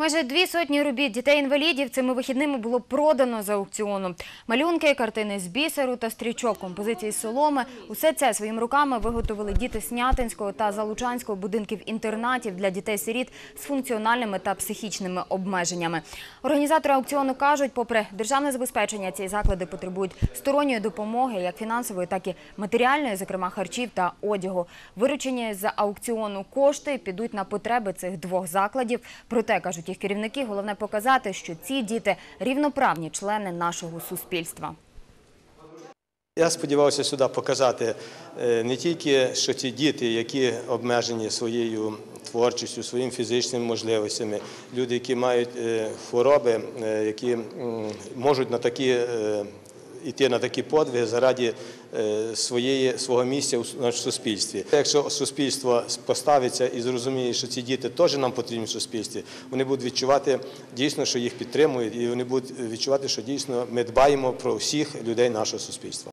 Майже дві сотні робіт дітей-інвалідів цими вихідними було продано за аукціону. Малюнки, картини з бісеру та стрічок, композиції з соломи – усе це своїми руками виготовили діти Снятинського та Залучанського будинків-інтернатів для дітей-сиріт з функціональними та психічними обмеженнями. Організатори аукціону кажуть, попри державне забезпечення, ці заклади потребують сторонньої допомоги, як фінансової, так і матеріальної, зокрема харчів та одягу. Виручені з аукціону кошти підуть на потреби цих двох закладів. Проте, кажуть їх керівники, головне показати, що ці діти рівноправні члени нашого суспільства. Я сподівався сюди показати е, не тільки, що ті діти, які обмежені своєю творчістю, своїми фізичними можливостями, люди, які мають е, хвороби, е, які можуть на такі йти на такі подвиги заради е, своєї, свого місця у нашому суспільстві. Якщо суспільство поставиться і зрозуміє, що ці діти теж нам потрібні в суспільстві, вони будуть відчувати дійсно, що їх підтримують, і вони будуть відчувати, що дійсно ми дбаємо про всіх людей нашого суспільства.